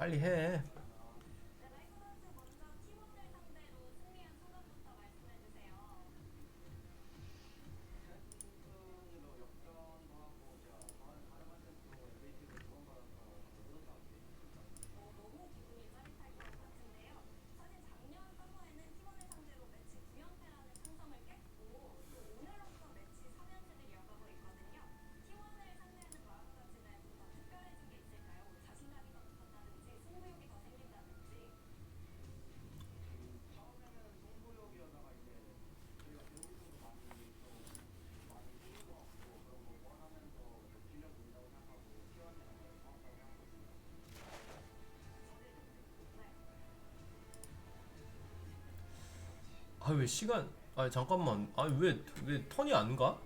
빨리 해. 왜 시간? 아 잠깐만. 아왜왜 턴이 안 가?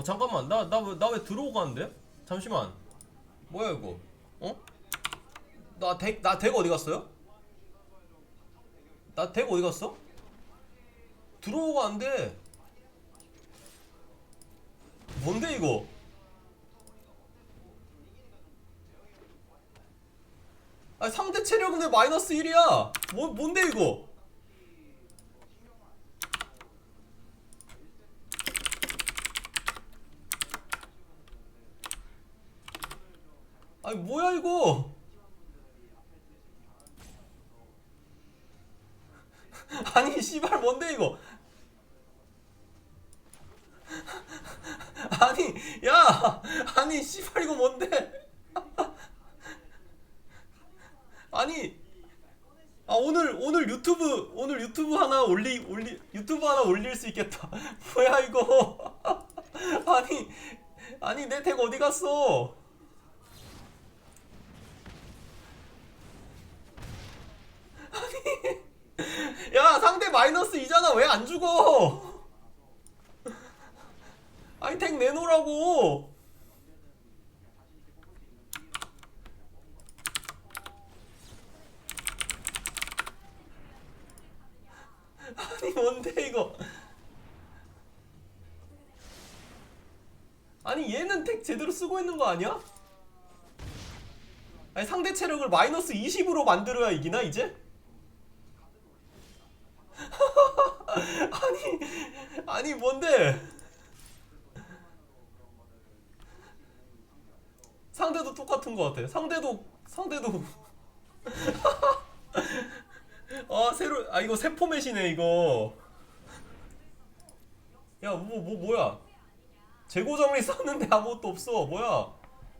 어 잠깐만 나 나 왜 나 왜 들어오고 가는데? 잠시만 뭐야 이거 어? 나덱나 덱 어디 갔어요? 나 덱 어디 갔어? 들어오고 안돼 뭔데 이거 아 상대 체력은 왜 마이너스 1이야 뭐 뭔데 이거 아니 뭐야 이거? 아니 씨발 뭔데 이거? 아니 야! 아니 씨발 이거 뭔데? 아니 아 오늘 오늘 유튜브 오늘 유튜브 하나 올리 올리 유튜브 하나 올릴 수 있겠다. 뭐야 이거? 아니 아니 내 덱 어디 갔어 야 상대 마이너스 2잖아. 왜 안 죽어? 아니 택 내놓으라고. 아니 뭔데 이거? 아니 얘는 택 제대로 쓰고 있는 거 아니야? 아니 상대 체력을 마이너스 20으로 만들어야 이기나 이제? 아니 뭔데? 상대도 똑같은 것 같아 상대도 상대도. 아 새로 아 이거 새 포맷이네 이거. 야뭐뭐 뭐, 야? 재고 정리 썼는데 아무것도 없어. 뭐야?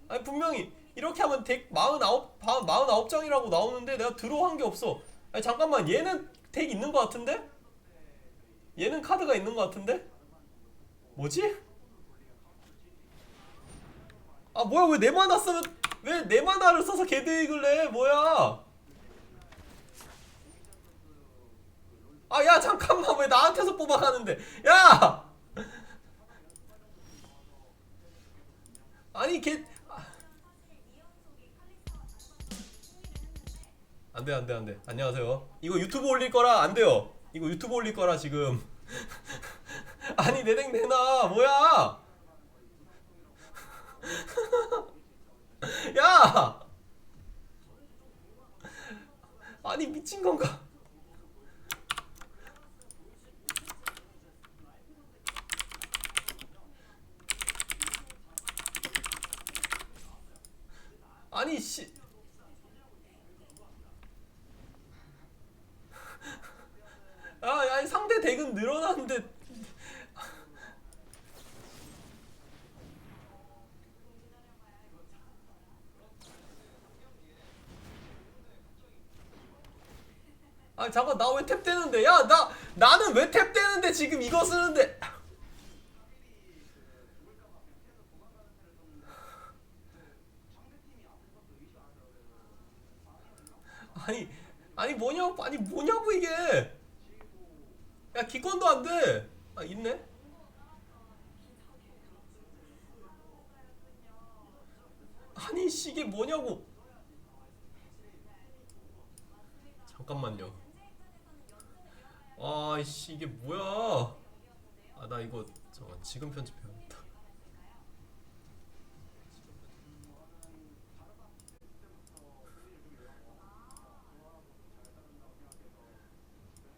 아니 분명히 이렇게 하면 덱 49, 49장이라고 나오는데 내가 들어한 게 없어. 아니 잠깐만 얘는 덱 있는 것 같은데? 얘는 카드가 있는 것 같은데? 뭐지? 아 뭐야 왜 내 만화 쓰면 왜 내 만화를 써서 개드익을 내? 뭐야? 아 야 잠깐만. 왜 나한테서 뽑아가는데? 야! 아니 개 안돼 안돼 안돼. 안녕하세요. 이거 유튜브 올릴 거라 안 돼요. 이거 유튜브 올릴 거라 지금 아니 내 덱 내놔. 뭐야? 야! 아니 미친 건가? 아니 씨 아, 아니 상대 덱은 늘어났는데 아 잠깐 나 왜 탭 되는데? 야 나 나는 왜 탭 되는데? 지금 이거 쓰는데. 아니 아니 뭐냐 아니 뭐냐고 이게 야 기권도 안 돼. 아 있네? 아니 씨 이게 뭐냐고. 잠깐만요. 아이씨 이게 뭐야? 아 나 이거 잠깐 지금 편집해야겠다